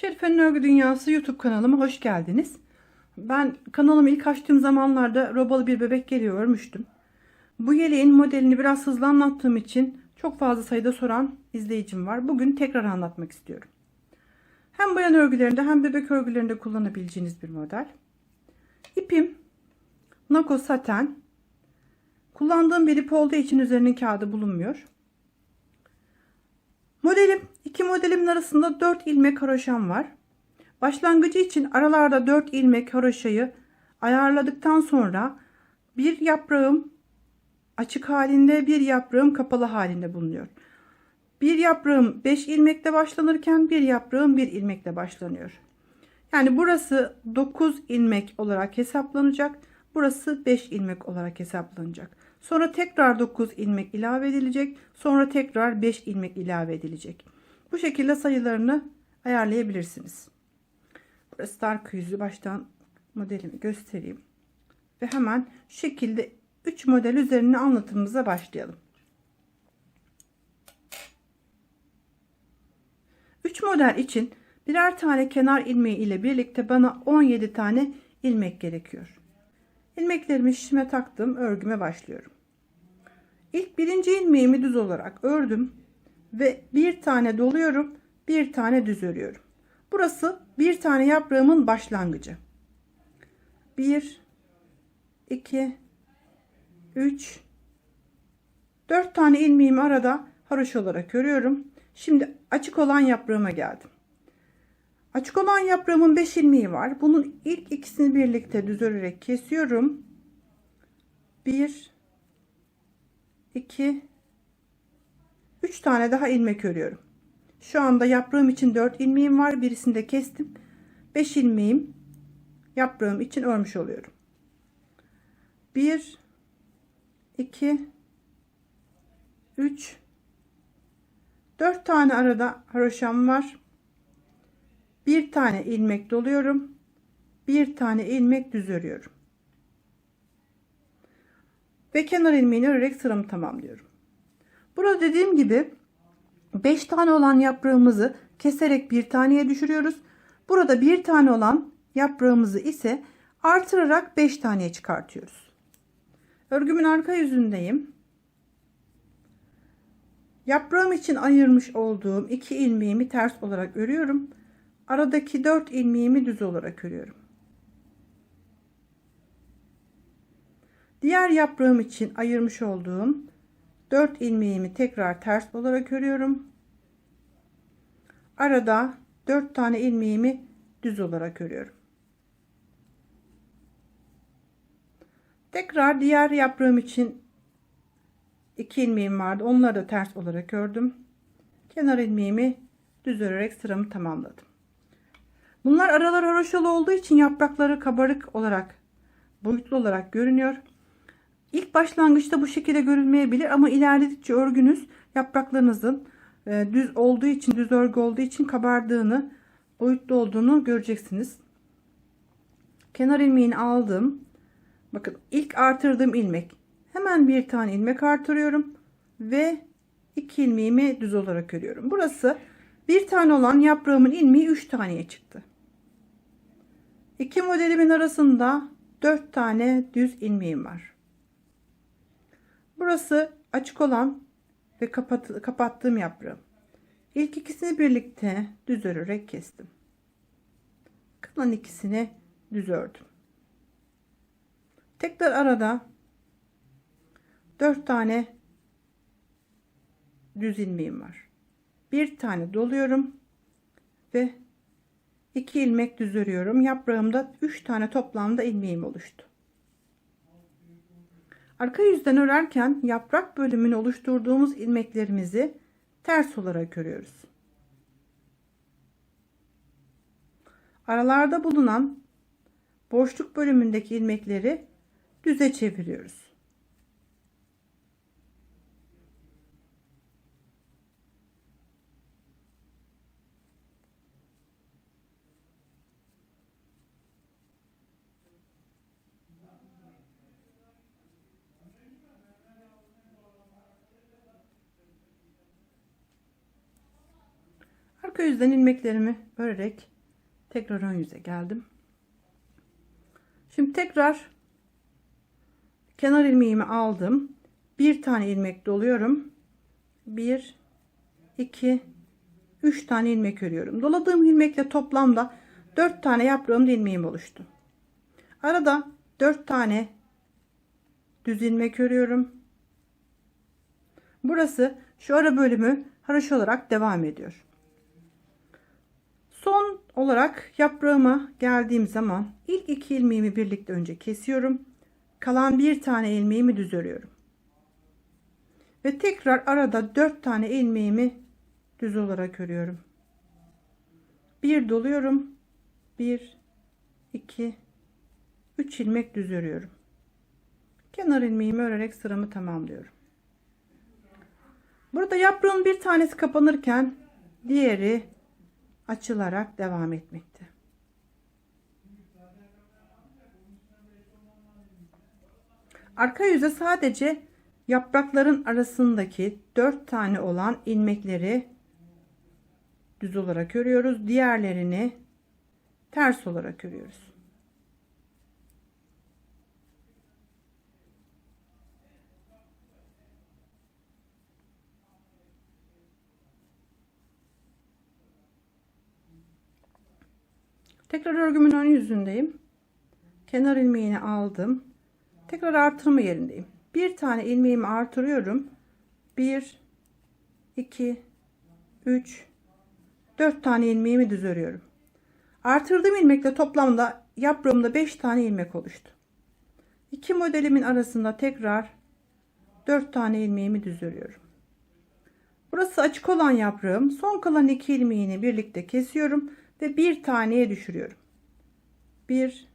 Şerife'nin Örgü Dünyası YouTube kanalıma hoş geldiniz. Ben kanalımı ilk açtığım zamanlarda robalı bir bebek yeleği örmüştüm. Bu yeleğin modelini biraz hızlı anlattığım için çok fazla sayıda soran izleyicim var. Bugün tekrar anlatmak istiyorum. Hem bayan örgülerinde hem bebek örgülerinde kullanabileceğiniz bir model. İpim Nako saten. Kullandığım bir ip olduğu için üzerinin kağıdı bulunmuyor. Modelim iki modelimin arasında 4 ilmek haroşam var. Başlangıcı için aralarda 4 ilmek haroşayı ayarladıktan sonra bir yaprağım açık halinde bir yaprağım kapalı halinde bulunuyor. Bir yaprağım 5 ilmekle başlanırken bir yaprağım 1 ilmekle başlanıyor. Yani burası 9 ilmek olarak hesaplanacak. Burası 5 ilmek olarak hesaplanacak. Sonra tekrar 9 ilmek ilave edilecek. Sonra tekrar 5 ilmek ilave edilecek. Bu şekilde sayılarını ayarlayabilirsiniz. Burası arka yüzü baştan modelimi göstereyim. Ve hemen şu şekilde 3 model üzerine anlatımımıza başlayalım. 3 model için birer tane kenar ilmeği ile birlikte bana 17 tane ilmek gerekiyor. İlmeklerimi şişime taktım, örgüme başlıyorum. İlk birinci ilmeğimi düz olarak ördüm ve bir tane doluyorum, bir tane düz örüyorum. Burası bir tane yaprağımın başlangıcı. 1 2 3 4 tane ilmeğimi arada haroş olarak örüyorum. Şimdi açık olan yaprağıma geldim. Açık olan yaprağımın 5 ilmeği var. Bunun ilk ikisini birlikte düz örerek kesiyorum. 1 2 3 tane daha ilmek örüyorum. Şu anda yaprağım için 4 ilmeğim var. Birisini de kestim. 5 ilmeğim yaprağım için örmüş oluyorum. 1 2 3 4 tane arada haroşam var. Bir tane ilmek doluyorum. Bir tane ilmek düz örüyorum. Ve kenar ilmeğini örerek sıramı tamamlıyorum. Burada dediğim gibi 5 tane olan yaprağımızı keserek bir taneye düşürüyoruz. Burada bir tane olan yaprağımızı ise artırarak 5 taneye çıkartıyoruz. Örgümün arka yüzündeyim. Yaprağım için ayırmış olduğum iki ilmeğimi ters olarak örüyorum. Aradaki 4 ilmeğimi düz olarak örüyorum. Diğer yaprağım için ayırmış olduğum 4 ilmeğimi tekrar ters olarak örüyorum. Arada 4 tane ilmeğimi düz olarak örüyorum. Tekrar diğer yaprağım için 2 ilmeğim vardı. Onları da ters olarak ördüm. Kenar ilmeğimi düz örerek sıramı tamamladım. Bunlar aralar haroşalı olduğu için yaprakları kabarık olarak boyutlu olarak görünüyor. İlk başlangıçta bu şekilde görünmeyebilir ama ilerledikçe örgünüz yapraklarınızın e, düz olduğu için düz örgü olduğu için kabardığını boyutlu olduğunu göreceksiniz. Kenar ilmeğini aldım. Bakın ilk artırdığım ilmek. Hemen bir tane ilmek artırıyorum ve iki ilmeğimi düz olarak örüyorum. Burası bir tane olan yaprağımın ilmeği 3 taneye çıktı. İki modelimin arasında 4 tane düz ilmeğim var. Burası açık olan ve kapat, kapattığım yaprağım. İlk ikisini birlikte düz örerek kestim. Kalan ikisini düz ördüm. Tekrar arada 4 tane düz ilmeğim var. Bir tane doluyorum ve 2 ilmek düz örüyorum. Yaprağımda 3 tane toplamda ilmeğim oluştu. Arka yüzden örerken yaprak bölümünü oluşturduğumuz ilmeklerimizi ters olarak örüyoruz. Aralarda bulunan boşluk bölümündeki ilmekleri düze çeviriyoruz. Arka yüzden ilmeklerimi örerek tekrar ön yüze geldim. Şimdi tekrar kenar ilmeğimi aldım. Bir tane ilmek doluyorum. Bir, iki, üç tane ilmek örüyorum. Doladığım ilmekle toplamda dört tane yaprağım ilmeğim oluştu. Arada dört tane düz ilmek örüyorum. Burası şu ara bölümü haroşa olarak devam ediyor. Olarak yaprağıma geldiğim zaman ilk iki ilmeğimi birlikte önce kesiyorum. Kalan bir tane ilmeğimi düz örüyorum. Ve tekrar arada dört tane ilmeğimi düz olarak örüyorum. Bir doluyorum. Bir, iki, üç ilmek düz örüyorum. Kenar ilmeğimi örerek sıramı tamamlıyorum. Burada yaprağın bir tanesi kapanırken diğeri açılarak devam etmekte. Arka yüze sadece yaprakların arasındaki dört tane olan ilmekleri düz olarak örüyoruz. Diğerlerini ters olarak örüyoruz. Tekrar örgümün ön yüzündeyim. Kenar ilmeğini aldım. Tekrar artırma yerindeyim. Bir tane ilmeğimi artırıyorum. 1 2 3 4 tane ilmeğimi düz örüyorum. Artırdığım ilmekle toplamda yaprağımda 5 tane ilmek oluştu. İki modelimin arasında tekrar 4 tane ilmeğimi düz örüyorum. Burası açık olan yaprağım. Son kalan iki ilmeğini birlikte kesiyorum ve bir taneye düşürüyorum. 1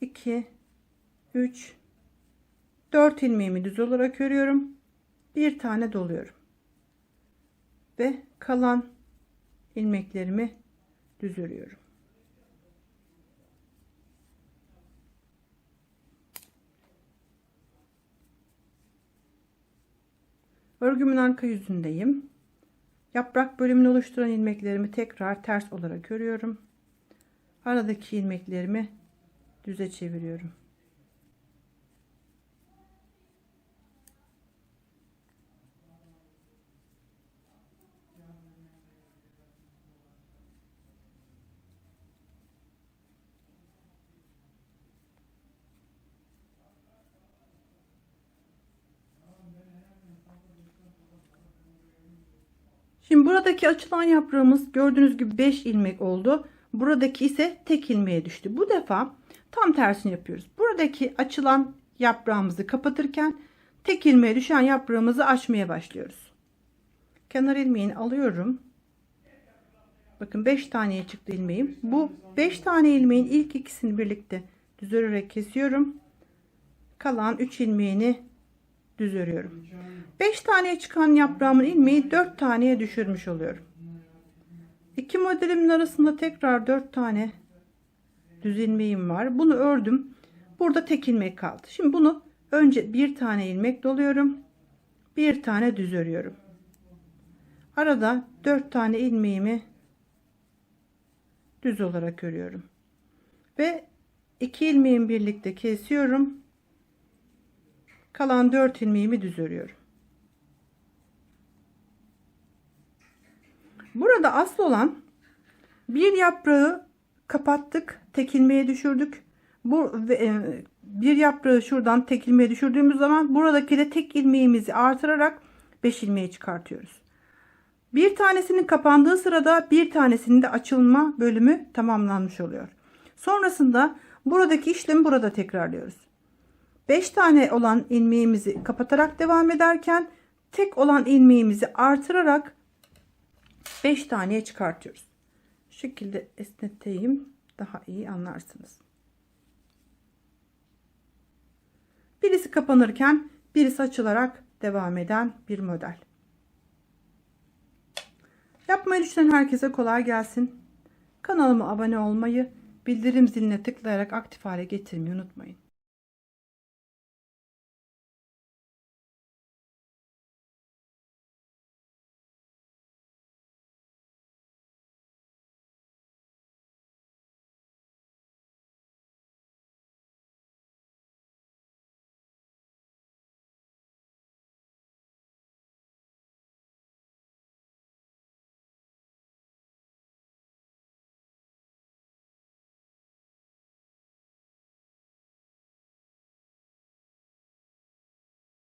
2 3 4 ilmeğimi düz olarak örüyorum. Bir tane doluyorum. Ve kalan ilmeklerimi düz örüyorum. Örgümün arka yüzündeyim. Yaprak bölümünü oluşturan ilmeklerimi tekrar ters olarak örüyorum. Aradaki ilmeklerimi düze çeviriyorum. Şimdi buradaki açılan yaprağımız gördüğünüz gibi 5 ilmek oldu. Buradaki ise tek ilmeğe düştü. Bu defa tam tersini yapıyoruz. Buradaki açılan yaprağımızı kapatırken tek ilmeğe düşen yaprağımızı açmaya başlıyoruz. Kenar ilmeğini alıyorum. Bakın 5 taneye çıktı ilmeğim. Bu 5 tane ilmeğin ilk ikisini birlikte düz örerek kesiyorum. Kalan 3 ilmeğini düz örüyorum. 5 taneye çıkan yaprağımın ilmeği 4 taneye düşürmüş oluyorum. İki modelimin arasında tekrar 4 tane düz ilmeğim var. Bunu ördüm. Burada tek ilmek kaldı. Şimdi bunu önce bir tane ilmek doluyorum. Bir tane düz örüyorum. Arada 4 tane ilmeğimi düz olarak örüyorum. Ve iki ilmeğimi birlikte kesiyorum. Kalan 4 ilmeğimi düz örüyorum. Burada asıl olan bir yaprağı kapattık, tek ilmeğe düşürdük. Bu e, bir yaprağı şuradan tek ilmeğe düşürdüğümüz zaman buradaki de tek ilmeğimizi artırarak 5 ilmeğe çıkartıyoruz. Bir tanesinin kapandığı sırada bir tanesinin de açılma bölümü tamamlanmış oluyor. Sonrasında buradaki işlemi burada tekrarlıyoruz. 5 tane olan ilmeğimizi kapatarak devam ederken tek olan ilmeğimizi artırarak 5 taneye çıkartıyoruz. Şu şekilde esneteyim daha iyi anlarsınız. Birisi kapanırken birisi açılarak devam eden bir model. Yapmayı düşünen herkese kolay gelsin. Kanalıma abone olmayı, bildirim ziline tıklayarak aktif hale getirmeyi unutmayın.